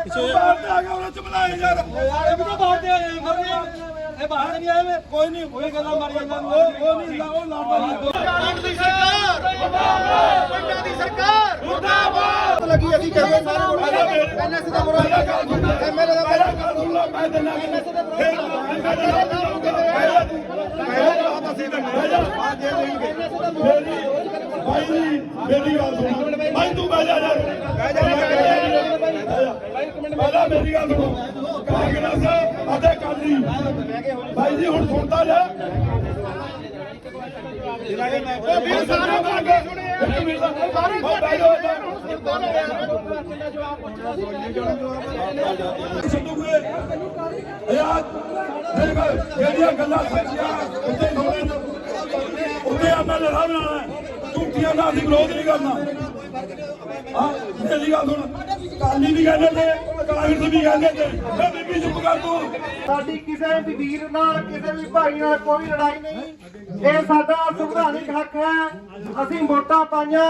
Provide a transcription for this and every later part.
ਬਾਹਰ ਤੇ ਆ ਗਿਆ ਉਹਨਾਂ ਚ ਬਣਾਏ ਯਾਰ ਇਹ ਵੀ ਤਾਂ ਬਾਹਰ ਦੇ ਆਏ ਮਰਨੇ ਇਹ ਬਾਹਰ ਨਹੀਂ ਆਏ ਵੇ ਕੋਈ ਨਹੀਂ ਕੋਈ ਗੱਲਾਂ ਮਾਰੀ ਜਾਂਦਾ ਨੂੰ ਉਹ ਉਹ ਨਹੀਂ ਉਹ ਦੀ ਦੀ ਸਰਕਾਰ ਮੁਰਦਾਬਾਦ ਲੱਗੀ ਅਸੀਂ ਕਹਿੰਦੇ ਸਾਰੇ ਐਨਐਸ ਦਾ ਮੁਰਾ ਐਮਐਲਏ ਦਾ ਮੈਂ ਦਿੰਦਾ ਭਾਈ ਜੀ ਮੇਰੀ ਗੱਲ ਸੁਣ ਭਾਈ ਤੂੰ ਬਹਿ ਜਾ ਯਾਰ ਬਹਿ ਜਾ ਪਹਿਲਾਂ ਮੇਰੀ ਗੱਲ ਸੁਣੋ। ਕਾਂਗਰਸ ਅਤੇ ਕਾਲੀ ਭਾਈ ਜੀ ਹੁਣ ਸੁਣਦਾ ਜਾ। ਵੀਰ ਸਾਰੇ ਬਾਗੇ ਸੁਣੇ ਇੱਕ ਮਿੰਟ ਦਾ ਸਾਰੇ ਛੱਡੂਗੇ ਕੋਲ ਜਿਹੜੀਆਂ ਗੱਲਾਂ ਸੱਚੀਆਂ ਉੱਤੇ ਹੋਣੇ ਉੱਤੇ ਸਾਹਿਬ ਨਾਲ ਹੈ। ਝੂਠੀਆਂ ਦਾ ਅਸੀਂ ਵਿਰੋਧ ਨਹੀਂ ਕਰਨਾ ਹਾਂ ਮੇਰੀ ਗੱਲ ਸੁਣ। ਕਾਲੀ ਵੀ ਕਹਿੰਦੇ ਤੇ ਕਾਂਗਰਸ ਵੀ ਕਹਿੰਦੇ ਤੇ ਮੈਂ ਬੀਬੀ ਚੁੱਪ ਕਰ ਤੂੰ। ਸਾਡੀ ਕਿਸੇ ਵੀ ਵੀਰ ਨਾਲ ਕਿਸੇ ਵੀ ਭਾਈ ਨਾਲ ਕੋਈ ਲੜਾਈ ਨਹੀਂ। ਇਹ ਸਾਡਾ ਸੰਵਿਧਾਨਿਕ ਹੱਕ ਹੈ। ਅਸੀਂ ਵੋਟਾਂ ਪਾਈਆਂ।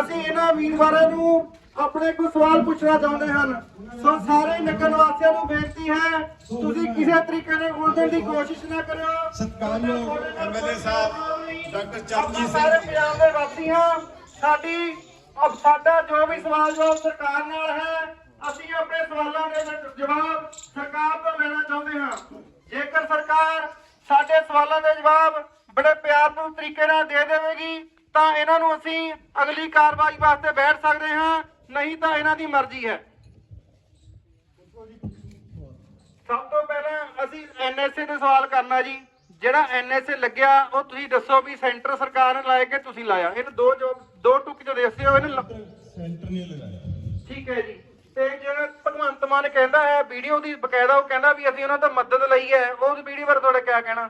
ਅਸੀਂ ਇਹਨਾਂ ਵੀਰਵਾਰਾਂ ਨੂੰ ਆਪਣੇ ਕੋਈ ਸਵਾਲ ਪੁੱਛਣਾ ਚਾਹੁੰਦੇ ਹਨ। ਸੋ ਸਾਰੇ ਨਗਰ ਵਾਸੀਆਂ ਨੂੰ ਬੇਨਤੀ ਹੈ ਤੁਸੀਂ ਕਿਸੇ ਤਰੀਕੇ ਨਾਲ ਉਲਝਣ ਦੀ ਕੋਸ਼ਿਸ਼ ਨਾ ਕਰਿਓ। ਸਤਿਕਾਰਯੋਗ MLA ਸਾਹਿਬ, ਡਾਕਟਰ ਚਰਨਜੀਤ ਸਿੰਘ ਸਾਰੇ ਪੰਜਾਬ ਦੇ ਵਾਸੀ ਹਾਂ। ਸਾਡੀ ਅਬ ਸਾਡਾ ਜੋ ਵੀ ਸਵਾਲ ਜਵਾਬ ਸਰਕਾਰ ਨਾਲ ਹੈ ਅਸੀਂ ਆਪਣੇ ਸਵਾਲਾਂ ਦੇ ਜਵਾਬ ਸਰਕਾਰ ਤੋਂ ਲੈਣਾ ਚਾਹੁੰਦੇ ਹਾਂ। ਜੇਕਰ ਸਰਕਾਰ ਸਾਡੇ ਸਵਾਲਾਂ ਦੇ ਜਵਾਬ ਬੜੇ ਪਿਆਰਪੂਰਨ ਤਰੀਕੇ ਨਾਲ ਦੇ ਦੇਵੇਗੀ ਤਾਂ ਇਹਨਾਂ ਨੂੰ ਅਸੀਂ ਅਗਲੀ ਕਾਰਵਾਈ ਵਾਸਤੇ ਬੈਠ ਸਕਦੇ ਹਾਂ ਨਹੀਂ ਤਾਂ ਇਹਨਾਂ ਦੀ ਮਰਜ਼ੀ ਹੈ। ਸਭ ਤੋਂ ਪਹਿਲਾਂ ਅਸੀਂ ਐਨਐਸਏ ਤੇ ਸਵਾਲ ਕਰਨਾ ਜੀ। ਜਿਹੜਾ ਐਨਐਸਏ ਲੱਗਿਆ ਉਹ ਤੁਸੀਂ ਦੱਸੋ ਵੀ ਸੈਂਟਰ ਸਰਕਾਰ ਨੇ ਲਾਇਆ ਕਿ ਤੁਸੀਂ ਲਾਇਆ? ਇਹਨੂੰ ਦੋ ਜੋ ਦੋ ਟੁਕ ਜੋ ਦੱਸਿਓ ਇਹਨੂੰ ਸੈਂਟਰ ਨੇ ਲਗਾਇਆ ਠੀਕ ਹੈ ਜੀ। ਮਾਨ ਕਹਿੰਦਾ ਹੈ ਵੀਡੀਓ ਦੀ ਬਕਾਇਦਾ ਉਹ ਕਹਿੰਦਾ ਵੀ ਅਸੀਂ ਉਹਨਾਂ ਤੋਂ ਮਦਦ ਲਈ ਹੈ। ਉਹ ਵੀਡੀਓ ਬਾਰੇ ਤੁਹਾਡਾ ਕੀ ਕਹਿਣਾ?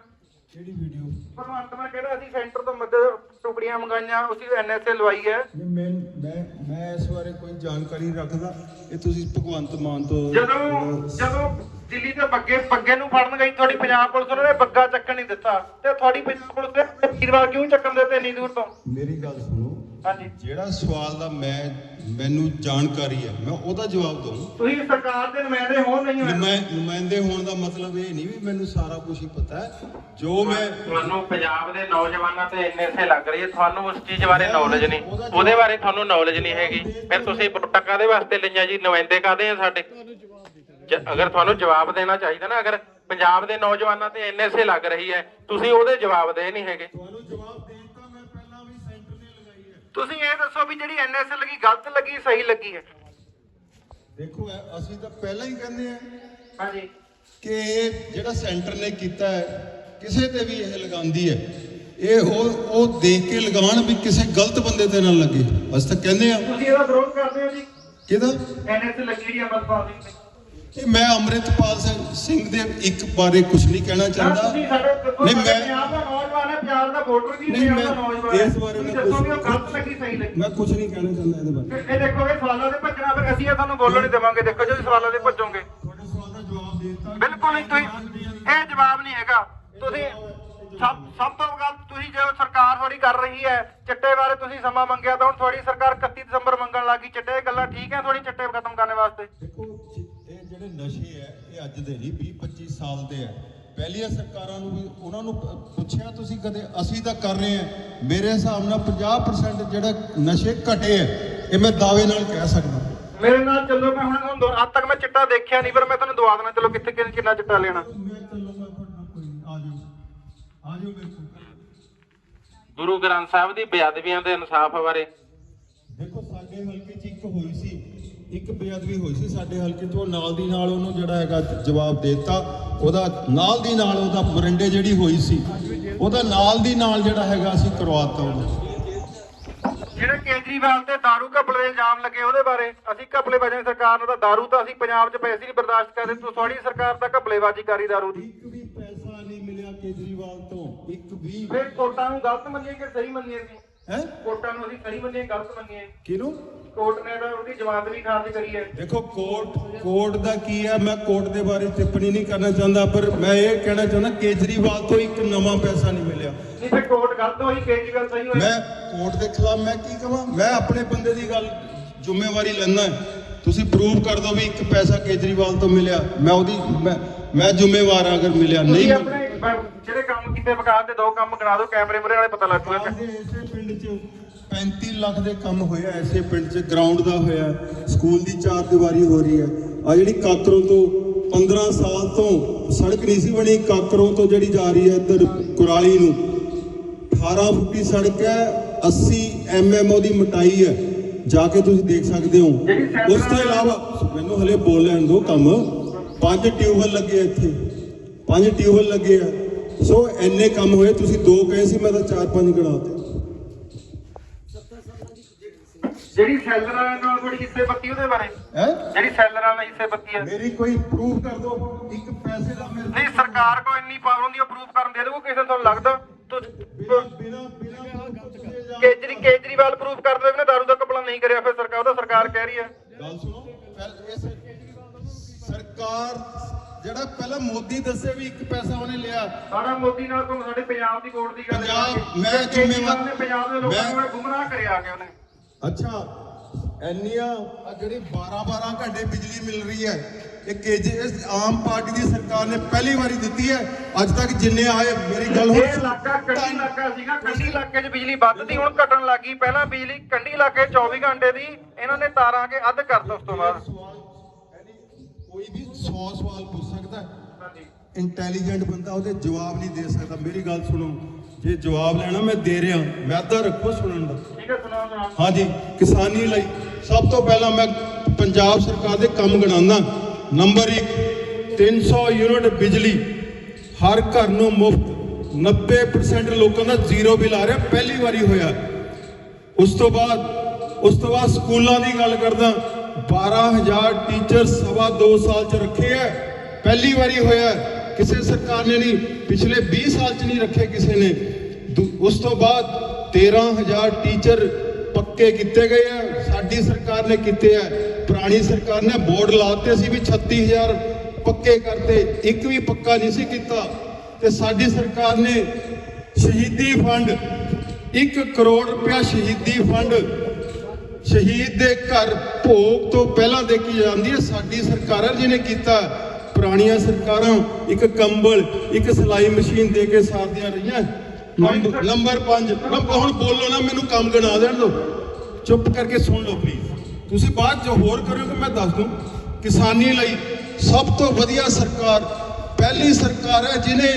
ਕਿਹੜੀ ਵੀਡੀਓ? ਭਗਵੰਤ ਮਾਨ ਕਹਿੰਦਾ ਅਸੀਂ ਸੈਂਟਰ ਤੋਂ ਮਦਦ ਟੁਕੜੀਆਂ ਮੰਗਾਈਆਂ ਅਸੀਂ ਐਨਐਸਏ ਲਵਾਈ ਹੈ। ਮੈਂ ਮੈਂ ਮੈਂ ਇਸ ਬਾਰੇ ਕੋਈ ਜਾਣਕਾਰੀ ਰੱਖਦਾ। ਇਹ ਤੁਸੀਂ ਭਗਵੰਤ ਮਾਨ ਤੋਂ ਜਦੋਂ ਜਦੋਂ ਦਿੱਲੀ ਦੇ ਬੱਗੇ ਬੱਗੇ ਨੂੰ ਫੜਨ ਗਈ ਤੁਹਾਡੀ ਪੰਜਾਬ ਪੁਲਿਸ ਉਹਨਾਂ ਨੇ ਬੱਗਾ ਚੱਕਣ ਨਹੀਂ ਦਿੱਤਾ। ਤੇ ਤੁਹਾਡੀ ਪੰਜਾਬ ਪੁਲਿਸ ਨੇ ਵੀਰਵਾਰ ਕਿਉਂ ਚੱਕਣ ਦਿੱਤੇ ਇੰਨੀ ਦੂਰ ਤੋਂ? ਮੇਰੀ ਗੱਲ ਸੁਣੋ ਹਾਂਜੀ। ਜਿਹੜਾ ਸਵਾਲ ਦਾ ਮੈਂ ਮੈਨੂੰ ਜਾਣਕਾਰੀ ਹੈ ਮੈਂ ਉਹਦਾ ਜਵਾਬ ਦਊਂ। ਤੁਸੀਂ ਸਰਕਾਰ ਦੇ ਨੁਮਾਇੰਦੇ ਹੋ ਨਹੀਂ ਹੋਏ। ਨੁਮਾਇ ਨੁਮਾਇੰਦੇ ਹੋਣ ਦਾ ਮਤਲਬ ਇਹ ਨਹੀਂ ਵੀ ਮੈਨੂੰ ਸਾਰਾ ਕੁਝ ਹੀ ਪਤਾ ਹੈ। ਜੋ ਮੈਂ ਤੁਹਾਨੂੰ ਪੰਜਾਬ ਦੇ ਨੌਜਵਾਨਾਂ ਤੇ ਐਨਐਸਏ ਲੱਗ ਰਹੀ ਹੈ ਤੁਹਾਨੂੰ ਉਸ ਚੀਜ਼ ਬਾਰੇ ਨੌਲੇਜ ਨਹੀਂ। ਉਹਦੇ ਬਾਰੇ ਤੁਹਾਨੂੰ ਨੌਲੇਜ ਨਹੀਂ ਹੈਗੀ। ਫਿਰ ਤੁਸੀਂ ਵੋਟਾਂ ਕਾਦੇ ਵਾਸਤੇ ਲਈਆਂ ਜੀ ਨੁਮਾਇੰਦੇ ਕਾਦੇ ਆ ਸਾਡੇ? ਅਗਰ ਤੁਹਾਨੂੰ ਜਵਾਬ ਦੇਣਾ ਚਾਹੀਦਾ ਨਾ ਅਗਰ ਪੰਜਾਬ ਦੇ ਨੌਜਵਾਨਾਂ ਤੇ ਐਨਐਸਏ ਲੱਗ ਰਹੀ ਹੈ ਤੁਸੀਂ ਉਹਦੇ ਜਵਾਬ ਦੇ ਨਹੀਂ ਹੈਗੇ। ਤੁਹਾਨੂੰ ਜਵਾਬ ਤੁਸੀਂ ਇਹ ਦੱਸੋ ਵੀ ਜਿਹੜੀ ਐਨਐਸ ਲੱਗੀ ਗਲਤ ਲੱਗੀ ਸਹੀ ਲੱਗੀ ਹੈ? ਦੇਖੋ ਅਸੀਂ ਤਾਂ ਪਹਿਲਾਂ ਹੀ ਕਹਿੰਦੇ ਆ ਹਾਂਜੀ। ਕਿ ਇਹ ਜਿਹੜਾ ਸੈਂਟਰ ਨੇ ਕੀਤਾ ਹੈ ਕਿਸੇ ਤੇ ਵੀ ਇਹ ਲਗਾਉਂਦੀ ਹੈ। ਇਹ ਉਹ ਉਹ ਦੇਖ ਕੇ ਲਗਾਉਣ ਵੀ ਕਿਸੇ ਗਲਤ ਬੰਦੇ ਤੇ ਨਾ ਲੱਗੇ। ਅਸੀਂ ਤਾਂ ਕਹਿੰਦੇ ਆ ਤੁਸੀਂ ਇਹਦਾ ਵਿਰੋਧ ਕਰਦੇ ਹੋ ਜੀ? ਕਿਹਦਾ? ਐਨਐਸ ਲੱਗੀ ਜੀ ਅਮਰਪਾਲ ਤੇ ਕਿ ਮੈਂ ਅੰਮ੍ਰਿਤਪਾਲ ਸਿੰਘ- ਦੇ ਇੱਕ ਬਾਰੇ ਕੁਝ ਨਹੀਂ ਕਹਿਣਾ ਚਾਹੁੰਦਾ। ਨਹੀਂ ਮੈਂ ਪੰਜਾਬ ਦਾ ਨੌਜਵਾਨ ਹੈ ਪੰਜਾਬ ਦਾ ਵੋਟਰ ਵੀ ਨਹੀਂ, ਪੰਜਾਬ ਦਾ ਮੈਂ ਨੌਜਵਾਨ ਹੈ। ਇਸ ਬਾਰੇ ਤੁਸੀਂ ਮੈਂ ਦੱਸੋ ਵੀ ਉਹ ਕੁਛ- ਗਲਤ ਲੱਗੀ ਸਹੀ ਲੱਗੀ? ਮੈਂ ਕੁਝ ਨਹੀਂ ਕਹਿਣਾ ਚਾਹੁੰਦਾ ਇਹਦੇ ਬਾਰੇ। ਫਿਰ ਇਹ ਦੇਖੋਗੇ ਸਵਾਲਾਂ ਦੇ ਭੱਜਣਾ ਫਿਰ ਅਸੀਂ ਇਹ ਤੁਹਾਨੂੰ ਬੋਲਣ ਨਹੀਂ ਦੇਵਾਂਗੇ। ਦੇਖੋ ਜੇ ਸਵਾਲਾਂ ਦੇ ਭੱਜੋਗੇ। ਤੁਹਾਡੇ ਸਵਾਲ ਦਾ ਜਵਾਬ ਦੇ ਦਿੱਤਾ। ਬਿਲਕੁਲ ਨਹੀਂ ਤੁਸੀਂ ਇਹ ਜਵਾਬ ਨਹੀਂ ਹੈਗਾ। ਤੁਸੀਂ ਸਭ ਸਭ ਤੋਂ ਤੁਸੀਂ ਜੋ ਸਰਕਾਰ ਤੁਹਾਡੀ ਕਰ ਰਹੀ ਹੈ ਚਿੱਟੇ ਬਾਰੇ ਤੁਸੀਂ ਸਮਾਂ ਮੰਗਿਆ ਤਾਂ ਹੁਣ ਤੁਹਾਡੀ ਸਰਕਾਰ 31 ਦਸੰਬਰ ਮੰਗਣ ਲੱਗੀ ਚਿੱਟੇ ਗੱਲਾਂ ਠੀਕ ਹੈ ਤੁਹਾਡੀ ਚਿੱਟੇ ਖਤਮ ਕਰਨ ਵਾਸਤੇ। ਦੇਖੋ ਇਹ ਜਿਹੜੇ ਨਸ਼ੇ ਹੈ ਇਹ ਅੱਜ ਦੇ ਨਹੀਂ 20 25 ਸਾਲ ਦੇ ਹੈ। ਪਹਿਲੀਆਂ ਸਰਕਾਰਾਂ ਨੂੰ ਵੀ ਉਹਨਾਂ ਨੂੰ ਪੁੱਛਿਆ ਤੁਸੀਂ ਕਦੇ ਅਸੀਂ ਤਾਂ ਕਰ ਰਹੇ ਹਾਂ। ਮੇਰੇ ਹਿਸਾਬ ਨਾਲ 50% ਜਿਹੜੇ ਨਸ਼ੇ ਘਟੇ ਹੈ ਇਹ ਮੈਂ ਦਾਅਵੇ ਨਾਲ ਕਹਿ ਸਕਦਾ। ਮੇਰੇ ਨਾਲ ਚੱਲੋ ਮੈਂ ਹੁਣ ਹੁਣ ਦੋ- ਅੱਜ ਤੱਕ ਮੈਂ ਚਿੱਟਾ ਦੇਖਿਆ ਨਹੀਂ ਪਰ ਮੈਂ ਤੁਹਾਨੂੰ ਦਵਾ ਦੇਣਾ ਚਲੋ ਕਿੱਥੇ ਕਿੰਨਾ ਚਿੱਟਾ ਲੈਣਾ। ਮੈਂ ਚੱਲੂਗਾ ਕੋਈ ਆ ਜਾਓ। ਆ ਜਾਓ ਮੇਰੇ ਗੁਰੂ ਗ੍ਰੰਥ ਸਾਹਿਬ ਦੀ ਬੇਅਦਬੀਆਂ ਦੇ ਇਨਸਾਫ ਬਾਰੇ ਦੇਖੋ ਸਾਡੇ ਹਲਕੇ 'ਚ ਇੱਕ ਹੋਈ ਸੀ ਇੱਕ ਬੇਅਦਬੀ ਹੋਈ ਸੀ ਸਾਡੇ ਹਲਕੇ ਤੋਂ ਨਾਲ ਦੀ ਨਾਲ ਉਹਨੂੰ ਜਿਹੜਾ ਹੈਗਾ ਜਵਾਬ ਦੇ ਦਿੱਤਾ ਉਹਦਾ ਨਾਲ ਦੀ ਨਾਲ ਉਹਦਾ ਮਰੰਡੇ ਜਿਹੜੀ ਹੋਈ ਸੀ ਉਹਦਾ ਨਾਲ ਦੀ ਨਾਲ ਜਿਹੜਾ ਹੈਗਾ ਅਸੀਂ ਕਰਵਾਤਾ ਉਹਨੂੰ ਜਿਹੜੇ ਕੇਜਰੀਵਾਲ ਤੇ दारू ਘਪਲੇ ਦੇ ਇਲਜ਼ਾਮ ਲੱਗੇ ਉਹਦੇ ਬਾਰੇ ਅਸੀਂ ਘਪਲੇਬਾਜ਼ਾਂ ਦੀ ਸਰਕਾਰ ਨੂੰ ਤਾਂ दारू ਤਾਂ ਅਸੀਂ ਪੰਜਾਬ 'ਚ ਪੈਸੇ ਨਹੀਂ ਬਰਦਾਸ਼ਤ ਕਰਦੇ ਤੂੰ ਤੁਹਾਡੀ ਸਰਕਾਰ ਤਾਂ ਘਪਲੇਬਾਜ਼ੀ ਕਰੀ दारू ਦੀ ਨਹੀਂ ਮਿਲਿਆ ਕੇਜਰੀਵਾਲ ਤੋਂ। ਇੱਕ ਵੀ ਫਿਰ ਕੋਟਾਂ ਨੂੰ ਗਲਤ ਮੰਨੀਏ ਕਿ ਸਹੀ ਮੰਨੀਏ ਸੀ ਹੈ? ਕੋਟਾਂ ਨੂੰ ਅਸੀਂ ਸਹੀ ਮੰਨੀਏ ਗਲਤ ਮੰਨੀਏ? ਕਿਹਨੂੰ? ਕੋਰਟ ਨੇ ਤਾਂ ਉਹਦੀ ਵੀ ਖਾਰਜ ਕਰੀ ਹੈ। ਦੇਖੋ ਕੋਰਟ ਕੋਰਟ ਦਾ ਕੀ ਹੈ? ਮੈਂ ਕੋਰਟ ਦੇ ਬਾਰੇ ਟਿੱਪਣੀ ਨਹੀਂ ਕਰਨਾ ਚਾਹੁੰਦਾ ਪਰ ਮੈਂ ਇਹ ਕਹਿਣਾ ਚਾਹੁੰਦਾ ਕੇਜਰੀਵਾਲ ਤੋਂ ਇੱਕ ਨਵਾਂ ਪੈਸਾ ਨਹੀਂ ਮਿਲਿਆ। ਨਹੀਂ ਕੋਰਟ ਗਲਤ ਹੋਈ ਕੇਜਰੀਵਾਲ ਸਹੀ ਹੋਇਆ? ਮੈਂ ਕੋਰਟ ਦੇ ਖਿਲਾਫ ਮੈਂ ਕੀ ਕਹਾਂ ਮੈਂ ਆਪਣੇ ਬੰਦੇ ਦੀ ਗੱਲ ਜ਼ਿੰਮੇਵਾਰੀ ਲੈਣਾ ਤੁਸੀਂ ਪ੍ਰੂਵ ਕਰ ਦਿਓ ਵੀ ਇੱਕ ਪੈਸਾ ਕੇਜਰੀਵਾਲ ਤੋਂ ਮਿਲਿਆ। ਮੈਂ ਉਹਦੀ ਮੈਂ ਮੈਂ ਜ਼ਿੰਮੇਵਾਰ ਹਾਂ ਅਗਰ ਮਿਲਿਆ ਨਹੀਂ ਤੁਸੀਂ ਮਿਲਿਆ ਆਪਣੇ ਬ- ਜਿਹੜੇ ਕੰਮ ਕੀਤੇ ਵਿਕਾਸ ਦੇ ਦੋ ਕੰਮ ਗਿਣਾ ਦਿਓ ਕੈਮਰੇ ਮੁਰੇ ਵਾਲੇ ਪਤਾ ਲੱਗੂਗਾ। ਦੇ ਇਸੇ ਪਿੰਡ 'ਚ 35 ਲੱਖ ਦੇ ਕੰਮ ਹੋਇਆ ਐਸੇ ਪਿੰਡ 'ਚ ਗਰਾਊਂਡ ਦਾ ਹੋਇਆ ਸਕੂਲ ਦੀ ਚਾਰ ਦੀਵਾਰੀ ਹੋ ਰਹੀ ਹੈ। ਆ ਜਿਹੜੀ ਕਾਕਰੋਂ ਤੋਂ 15 ਸਾਲ ਤੋਂ ਸੜਕ ਨਹੀਂ ਸੀ ਬਣੀ ਕਾਕਰੋਂ ਤੋਂ ਜਿਹੜੀ ਜਾ ਰਹੀ ਹੈ ਇੱਧਰ ਕੁਰਾਲੀ ਨੂੰ 18 ਫੁੱਟੀ ਸੜਕ ਹੈ 80 ਐਮਐਮ ਉਹਦੀ ਮੋਟਾਈ ਹੈ। ਜਾ ਕੇ ਤੁਸੀਂ ਦੇਖ ਸਕਦੇ ਹੋ। ਉਸ ਤੋਂ ਇਲਾਵਾ ਮੈਨੂੰ ਹਲੇ ਬੋਲ ਲੈਣ ਦਿਓ ਕੰਮ। ਪੰਜ ਟਿਊਬਲ ਲੱਗੇ ਇੱਥੇ। ਪੰਜ ਟਿਊਬਲ ਲੱਗੇ ਆ। ਸੋ ਐਨੇ ਕੰਮ ਹੋਏ ਤੁਸੀਂ ਦੋ ਕਹੇ ਸੀ ਮੈਂ ਤਾਂ ਚਾਰ ਪੰਜ ਗਣਾਤੇ ਜਿਹੜੀ ਸੈਲਰ ਨਾਲ ਥੋੜੀ ਹਿੱਸੇ ਬੱਤੀ ਉਹਦੇ ਬਾਰੇ? ਹੈ? ਜਿਹੜੀ ਸੈਲਰ ਵਾਲਾ ਹਿੱਸੇ ਬੱਤੀ ਹੈ ਮੇਰੀ ਕੋਈ ਪ੍ਰੂਫ ਕਰ ਦੋ ਇੱਕ ਪੈਸੇ ਦਾ ਮੇਰੇ ਨਹੀਂ ਸਰਕਾਰ ਕੋ ਇੰਨੀ ਪਾਵਰ ਹੁੰਦੀ ਹੈ ਪ੍ਰੂਫ ਕਰਨ ਦੇ ਦੇਊ ਕਿਸੇ ਨੂੰ ਤੁਹਾਨੂੰ ਲੱਗਦਾ? ਕੇਜਰੀ ਕੇਜਰੀਵਾਲ ਪ੍ਰੂਫ ਕਰ ਦੇਵੇ ਨਾ ਦਾਰੂ ਦਾ ਕਪੜਾ ਨਹੀਂ ਕਰਿਆ ਫਿਰ ਸਰਕਾਰ ਉਹਦਾ ਸਰਕਾਰ ਕਹਿ ਰਹੀ ਹੈ ਗੱਲ ਸੁਣੋ ਇਸ ਸਰਕਾਰ ਜਿਹੜਾ ਪਹਿਲਾਂ ਮੋਦੀ ਦੱਸੇ ਵੀ ਇੱਕ ਪੈਸਾ ਉਹਨੇ ਲਿਆ। ਸਾਡਾ ਮੋਦੀ ਨਾਲ ਕੋਈ ਸਾਡੇ ਪੰਜਾਬ ਦੀ ਵੋਟ ਦੀ ਗੱਲ ਪੰਜਾਬ-। ਮੈਂ ਜ਼ਿੰਮੇਵਾਰ- ਨੇ ਪੰਜਾਬ ਦੇ ਲੋਕਾਂ ਨੂੰ ਗੁੰਮਰਾਹ ਕਰਿਆ ਗਿਆ ਉਹਨੇ? ਅੱਛਾ ਐਨੀਆਂ ਆ ਜਿਹੜੀ 12 12 ਘੰਟੇ ਬਿਜਲੀ ਮਿਲ ਰਹੀ ਹੈ ਇਹ ਕੇਜੇ ਇਸ ਆਮ ਪਾਰਟੀ ਦੀ ਸਰਕਾਰ ਨੇ ਪਹਿਲੀ ਵਾਰੀ ਦਿੱਤੀ ਹੈ। ਅੱਜ ਤੱਕ ਜਿੰਨੇ ਆਏ ਮੇਰੀ ਗੱਲ ਹੁਣ ਇਹ ਇਲਾਕਾ ਕੰਢੀ ਇਲਾਕਾ ਸੀਗਾ ਕੰਢੀ ਇਲਾਕੇ 'ਚ ਬਿਜਲੀ ਵੱਧਦੀ ਹੁਣ ਘਟਣ ਲੱਗੀ ਪਹਿਲਾਂ ਬਿਜਲੀ ਕੰਢੀ ਇਲਾਕੇ 'ਚ 24 ਘੰਟੇ ਦੀ ਇਹਨਾਂ ਨੇ ਤਾਰਾਂ ਕੇ ਅੱਧ ਕਰਤਾ ਉਸ ਤੋਂ ਬਾਅਦ। ਕੋਈ ਵੀ 100 ਸਵਾਲ ਪੁੱਛ ਸਕਦਾ ਹੈ। ਹਾਂਜੀ। ਇੰਟੈਲੀਜੈਂਟ ਬੰਦਾ ਉਹਦੇ ਜਵਾਬ ਨਹੀਂ ਦੇ ਸਕਦਾ। ਮੇਰੀ ਗੱਲ ਸੁਣੋ ਜੇ ਜਵਾਬ ਲੈਣਾ ਮੈਂ ਦੇ ਰਿਹਾ। ਮੈਂ ਤਾਂ ਰੱਖੋ ਸੁਣਨ ਦਾ। ਠੀਕ ਹੈ ਸੁਣਾਓ ਹਾਂਜੀ ਕਿਸਾਨੀ ਲਈ ਸਭ ਤੋਂ ਪਹਿਲਾਂ ਮੈਂ ਪੰਜਾਬ ਸਰਕਾਰ ਦੇ ਕੰਮ ਗਣਾਉਂਦਾ। ਨੰਬਰ 1 300 ਯੂਨਿਟ ਬਿਜਲੀ। ਹਰ ਘਰ ਨੂੰ ਮੁਫਤ। 90% ਲੋਕਾਂ ਦਾ ਜ਼ੀਰੋ ਬਿੱਲ ਆ ਰਿਹਾ। ਪਹਿਲੀ ਵਾਰੀ ਹੋਇਆ। ਉਸ ਤੋਂ ਬਾਅਦ ਉਸ ਤੋਂ ਬਾਅਦ ਸਕੂਲਾਂ ਦੀ ਗੱਲ ਕਰਦਾ। 12000 ਟੀਚਰ ਸਵਾ 2 ਸਾਲ ਚ ਰੱਖੇ ਐ। ਪਹਿਲੀ ਵਾਰੀ ਹੋਇਆ ਕਿਸੇ ਸਰਕਾਰ ਨੇ ਨਹੀਂ, ਪਿਛਲੇ 20 ਸਾਲ ਚ ਨਹੀਂ ਰੱਖੇ ਕਿਸੇ ਨੇ। ਦੂ- ਉਸ ਤੋਂ ਬਾਅਦ 13000 ਟੀਚਰ ਪੱਕੇ ਕੀਤੇ ਗਏ ਆ ਸਾਡੀ ਸਰਕਾਰ ਨੇ ਕੀਤੇ ਆ ਪੁਰਾਣੀ ਸਰਕਾਰ ਨੇ ਬੋਰਡ ਲਾਤੇ ਸੀ ਵੀ 36000 ਪੱਕੇ ਕਰਤੇ। ਇੱਕ ਵੀ ਪੱਕਾ ਨਹੀਂ ਸੀ ਕੀਤਾ। ਤੇ ਸਾਡੀ ਸਰਕਾਰ ਨੇ ਸ਼ਹੀਦੀ ਫੰਡ 1 ਕਰੋੜ ਰੁਪਇਆ ਸ਼ਹੀਦੀ ਫੰਡ ਸ਼ਹੀਦ ਦੇ ਘਰ ਭੋਗ ਤੋਂ ਪਹਿਲਾਂ ਦੇਖੀ ਜਾਂਦੀ ਹੈ। ਸਾਡੀ ਸਰਕਾਰਾਂ ਜਿਹਨੇ ਕੀਤਾ ਪੁਰਾਣੀਆਂ ਸਰਕਾਰਾਂ ਇੱਕ ਕੰਬਲ ਇੱਕ ਸਿਲਾਈ ਮਸ਼ੀਨ ਦੇ ਕੇ ਸਾਰਦੀਆਂ ਰਹੀਆਂ। ਨੰਬਰ ਨੰਬਰ 5 ਹੁਣ ਬੋਲੋ ਨਾ ਮੈਨੂੰ ਕੰਮ ਗਣਾ ਦੇਣ ਦਿਓ। ਚੁੱਪ ਕਰਕੇ ਸੁਣ ਲਓ ਪਲੀਜ਼ ਤੁਸੀਂ ਬਾਅਦ ਜੋ ਹੋਰ ਕਰੋਗੇ ਮੈਂ ਦੱਸ ਦੂੰ। ਕਿਸਾਨੀ ਲਈ ਸਭ ਤੋਂ ਵਧੀਆ ਸਰਕਾਰ ਪਹਿਲੀ ਸਰਕਾਰ ਹੈ ਜਿਨੇ